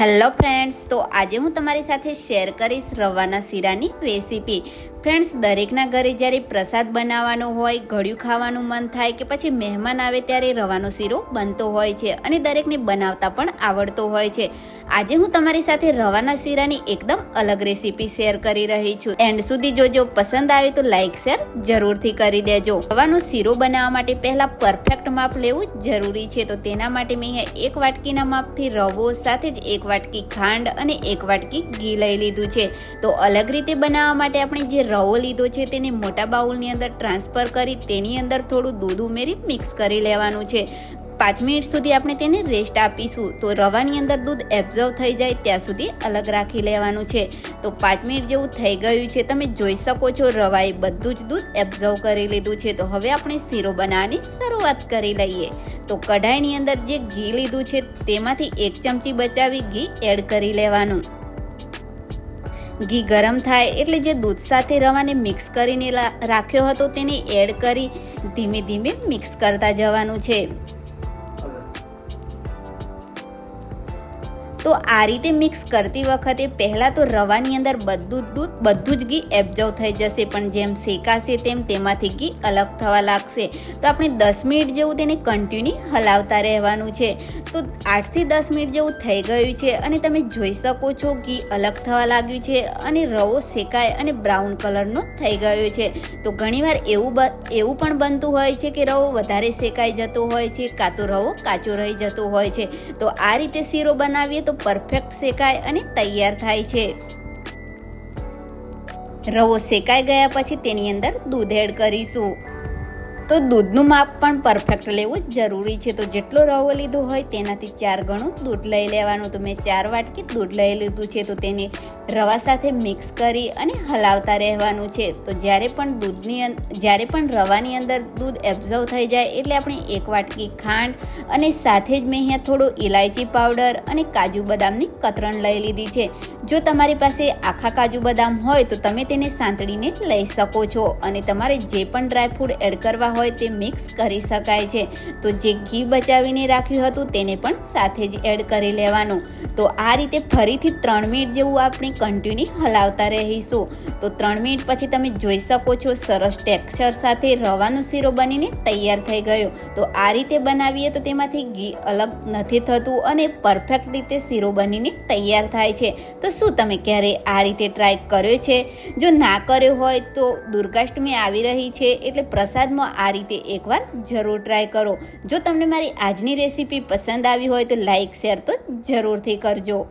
Hello friends તો આજે હું તમારી સાથે શેર કરીશ રવાના શીરાની રેસીપી. ફ્રેન્ડ્સ, દરેકના ઘરે જ્યારે પ્રસાદ બનાવવાનો હોય, ઘડિયું ખાવાનું મન થાય કે પછી મહેમાન આવે ત્યારે રવાનો શીરો બનતો હોય છે અને દરેકને બનાવતા પણ આવડતો હોય છે. આજે હું તમારી સાથે રવાના શીરાની એકદમ અલગ રેસીપી શેર કરી રહી છું. એન્ડ સુધી જોજો, પસંદ આવે તો લાઈક, શેર જરૂરથી કરી દેજો. રવાનો શીરો બનાવવા માટે પહેલાં પરફેક્ટ માપ લેવું જરૂરી છે. તો તેના માટે મેં એક વાટકીના માપથી રવો સાથે જ એક વાટકી ખાંડ અને એક વાટકી ઘી લઈ લીધું છે. તો અલગ રીતે બનાવવા માટે આપણે જે રવો લીધો છે તેને મોટા બાઉલની અંદર ટ્રાન્સફર કરી તેની અંદર થોડું દૂધ ઉમેરી મિક્સ કરી લેવાનું છે. પાંચ મિનિટ સુધી આપણે તેને રેસ્ટ આપીશું. તો રવાની અંદર દૂધ એબ્ઝર્વ થઈ જાય ત્યાં સુધી અલગ રાખી લેવાનું છે. તો પાંચ મિનિટ જેવું થઈ ગયું છે. તમે જોઈ શકો છો રવાએ બધું જ દૂધ એબ્ઝર્વ કરી લીધું છે. તો હવે આપણે શીરો બનાવવાની શરૂઆત કરી લઈએ. તો કઢાઈની અંદર જે ઘી લીધું છે તેમાંથી એક ચમચી બચાવી ઘી એડ કરી લેવાનું. ઘી ગરમ થાય એટલે જે દૂધ સાથે રવાને મિક્સ કરીને રાખ્યો હતો તેને એડ કરી ધીમે ધીમે મિક્સ કરતા જવાનું છે. તો આ રીતે મિક્સ કરતી વખતે પહેલાં તો રવાની અંદર બધું દૂધ, બધું જ ઘી એબ્ઝર્વ થઈ જશે. પણ જેમ શેકાશે તેમ તેમાંથી ઘી અલગ થવા લાગશે. તો આપણે દસ મિનિટ જેવું તેને કન્ટિન્યુ હલાવતા રહેવાનું છે. તો આઠથી દસ મિનિટ જેવું થઈ ગયું છે અને તમે જોઈ શકો છો ઘી અલગ થવા લાગ્યું છે અને રવો શેકાય અને બ્રાઉન કલરનો થઈ ગયો છે. તો ઘણીવાર એવું એવું પણ બનતું હોય છે કે રવો વધારે શેકાઈ જતો હોય છે, કાં તો રવો કાચો રહી જતો હોય છે. તો આ રીતે શીરો બનાવીએ તો પરફેક્ટ શેકાય અને તૈયાર થાય છે. રવો શેકાઈ ગયા પછી તેની અંદર દૂધ એડ કરીશું. તો દૂધનું માપ પણ પરફેક્ટ લેવું જરૂરી છે. તો જેટલો રવો લીધો હોય તેનાથી ચાર ગણું દૂધ લઈ લેવાનું. તો મેં ચાર વાટકી દૂધ લઈ લીધું છે. તો તેને રવા સાથે મિક્સ કરી અને હલાવતા રહેવાનું છે. તો જ્યારે પણ દૂધની જ્યારે પણ રવાની અંદર દૂધ એબ્ઝર્વ થઈ જાય એટલે આપણે એક વાટકી ખાંડ અને સાથે જ મેં અહીંયા થોડો ઇલાયચી પાવડર અને કાજુ બદામની કતરણ લઈ લીધી છે. જો તમારી પાસે આખા કાજુ બદામ હોય તો તમે તેને સાંતળીને લઈ શકો છો. અને તમારે જે પણ ડ્રાયફ્રૂટ એડ કરવા હોય તે મિક્સ કરી શકાય છે. તો જે ઘી બચાવીને રાખ્યું હતું તેને પણ સાથે જ એડ કરી લેવાનું. તો આ રીતે ફરીથી ત્રણ મિનિટ જેવું આપણે કન્ટિન્યુ હલાવતા રહીશું. તો ત્રણ મિનિટ પછી તમે જોઈ શકો છો સરસ ટેક્સચર સાથે રવાનો શીરો બનીને તૈયાર થઈ ગયો. તો આ રીતે બનાવીએ તો તેમાંથી ઘી અલગ નથી થતું અને પરફેક્ટ રીતે શીરો બનીને તૈયાર થાય છે. તો શું તમે ક્યારે આ રીતે ટ્રાય કર્યો છે? જો ના કર્યો હોય તો દુર્ગાષ્ટમી આવી રહી છે એટલે પ્રસાદમાં આ રીતે એકવાર જરૂર ટ્રાય કરો. જો તમને મારી આજની રેસીપી પસંદ આવી હોય તો લાઈક શેર તો જરૂરથી કરજો.